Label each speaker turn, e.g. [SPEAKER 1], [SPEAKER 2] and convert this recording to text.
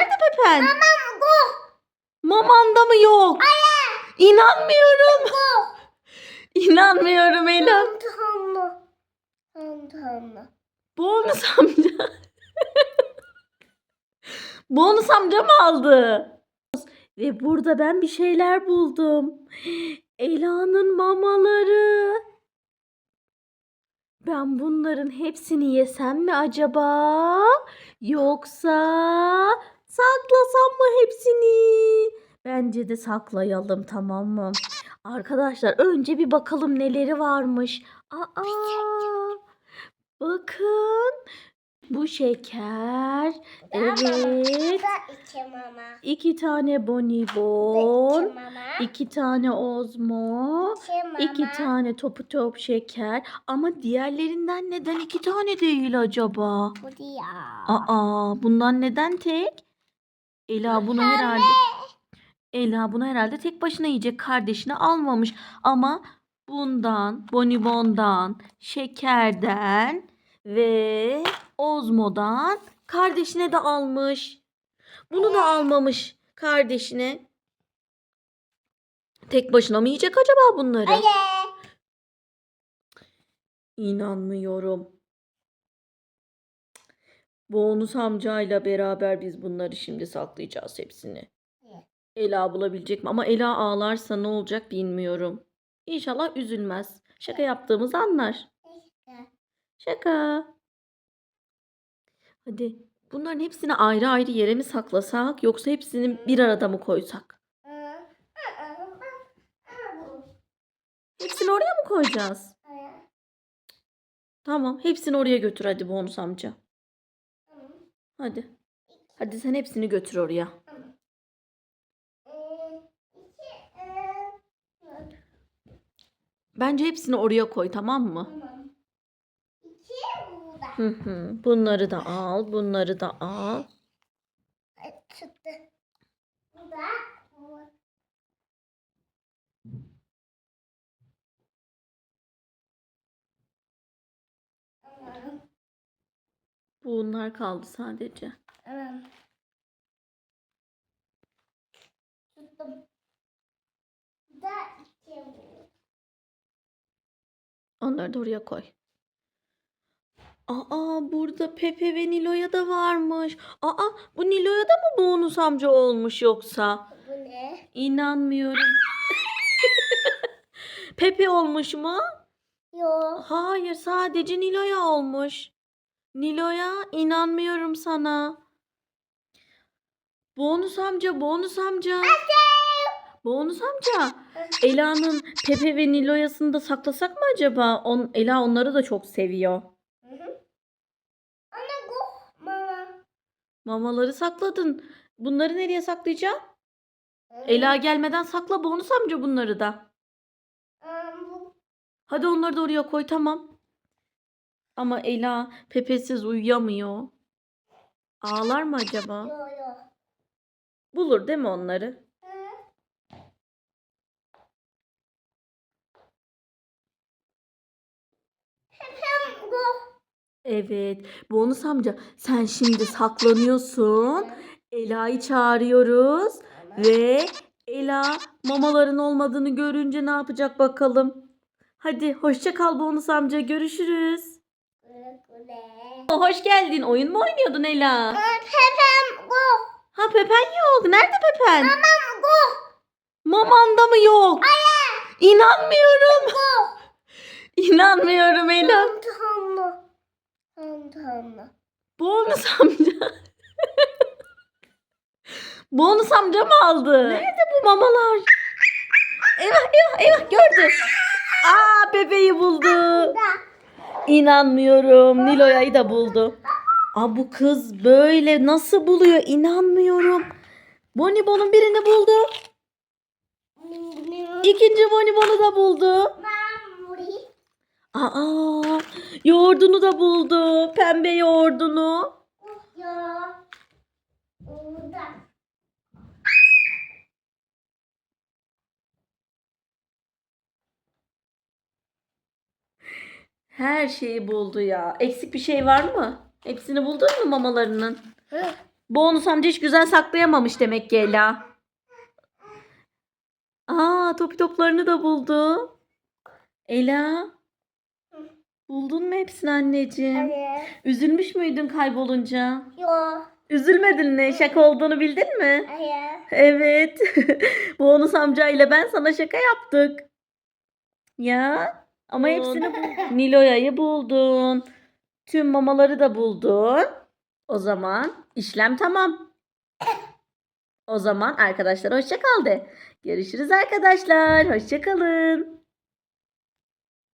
[SPEAKER 1] Nerede Pepen?
[SPEAKER 2] Mamam go.
[SPEAKER 1] Mamanda mı yok? İnanmıyorum.
[SPEAKER 2] Go.
[SPEAKER 1] İnanmıyorum Ela.
[SPEAKER 2] Tamam. Tamam.
[SPEAKER 1] Bonus amca. Bonus amca mı aldı? Ve burada ben bir şeyler buldum. Ela'nın mamaları. Ben bunların hepsini yesem mi acaba? Yoksa saklasam mı hepsini? Bence de saklayalım tamam mı? Arkadaşlar önce bir bakalım neleri varmış. Aa, bakın. Bu şeker. Evet.
[SPEAKER 2] İki
[SPEAKER 1] tane bonibon.
[SPEAKER 2] iki
[SPEAKER 1] tane ozmo.
[SPEAKER 2] İki
[SPEAKER 1] tane topu top şeker. Ama diğerlerinden neden iki tane değil acaba? Aa, bundan neden tek? Ela bunu herhalde Ela bunu herhalde tek başına yiyecek. Kardeşini almamış. Ama bundan, bonibondan, şekerden ve ozmodan kardeşine de almış. Bunu da almamış kardeşine. Tek başına mı yiyecek acaba bunları?
[SPEAKER 2] Hayır.
[SPEAKER 1] İnanmıyorum. Bonus amcayla beraber biz bunları şimdi saklayacağız hepsini.
[SPEAKER 2] Evet.
[SPEAKER 1] Ela bulabilecek mi? Ama Ela ağlarsa ne olacak bilmiyorum. İnşallah üzülmez. Şaka yaptığımızı anlar. Şaka. Hadi bunların hepsini ayrı ayrı yere mi saklasak yoksa hepsini bir arada mı koysak? Hepsini oraya mı koyacağız? Tamam, hepsini oraya götür hadi bonus amca. Hadi. Hadi sen hepsini götür oraya. Bence hepsini oraya koy tamam mı? Hı hı. Bunları da al, bunları da al.
[SPEAKER 2] Çıktı. Bu da.
[SPEAKER 1] Bunlar kaldı sadece.
[SPEAKER 2] aman. Tuttum. Da iki.
[SPEAKER 1] Onları da oraya koy. Aa burada Pepe ve Nilo'ya da varmış. Aa bu Nilo'ya da mı bonus amca olmuş yoksa?
[SPEAKER 2] Bu ne?
[SPEAKER 1] İnanmıyorum. Pepe olmuş mu?
[SPEAKER 2] Yok.
[SPEAKER 1] Hayır sadece Nilo'ya olmuş. Nilo'ya inanmıyorum sana. Bonus amca, bonus amca. Bonus amca. Ela'nın Pepe ve Nilo'yasını da saklasak mı acaba? On, Ela onları da çok seviyor.
[SPEAKER 2] Hı hı. Anne bu mama.
[SPEAKER 1] Mamaları sakladın. Bunları nereye saklayacağım? Ela gelmeden sakla bonus amca bunları da.
[SPEAKER 2] Bu
[SPEAKER 1] Hadi onları da oraya koy tamam. Ama Ela Pepe'siz uyuyamıyor. Ağlar mı acaba? Bulur değil mi onları? Evet. Bonus amca sen şimdi saklanıyorsun. Ela'yı çağırıyoruz. Ve Ela mamaların olmadığını görünce ne yapacak bakalım. Hadi hoşça kal bonus amca görüşürüz. Hoş geldin. Oyun mu oynuyordun Ela?
[SPEAKER 2] Pepem bu.
[SPEAKER 1] Ha Pepen yok. Nerede Pepen?
[SPEAKER 2] Mamam bu.
[SPEAKER 1] Mamanda mı yok? İnanmıyorum.
[SPEAKER 2] Bu.
[SPEAKER 1] İnanmıyorum Ela.
[SPEAKER 2] Tamam. Tamam.
[SPEAKER 1] Bonus amca. Bonus amca mı aldı? Nerede bu mamalar? Eyvah eyvah eyvah gördü. Aa bebeği buldu. İnanmıyorum. Nilo'ya'yı da buldu. Aa bu kız böyle nasıl buluyor? İnanmıyorum. Bonibon'un birini buldu. İkinci Bonibon'u da buldu. Aa yoğurdunu da buldu. Pembe yoğurdunu. Her şeyi buldu ya. Eksik bir şey var mı? Hepsini buldun mu mamalarının?
[SPEAKER 2] Hı.
[SPEAKER 1] Bonus amca hiç güzel saklayamamış demek ki Ela. Aa topi toplarını da buldu. Ela. Buldun mu hepsini anneciğim?
[SPEAKER 2] Evet.
[SPEAKER 1] Üzülmüş müydün kaybolunca?
[SPEAKER 2] Yok.
[SPEAKER 1] Üzülmedin mi? Şaka olduğunu bildin mi?
[SPEAKER 2] Hayır.
[SPEAKER 1] Evet. Bonus amcayla ben sana şaka yaptık. Ya ama hepsini bul- Niloya'yı buldun. Tüm mamaları da buldun. O zaman işlem tamam. O zaman arkadaşlar hoşça kal de. Görüşürüz arkadaşlar. Hoşça kalın.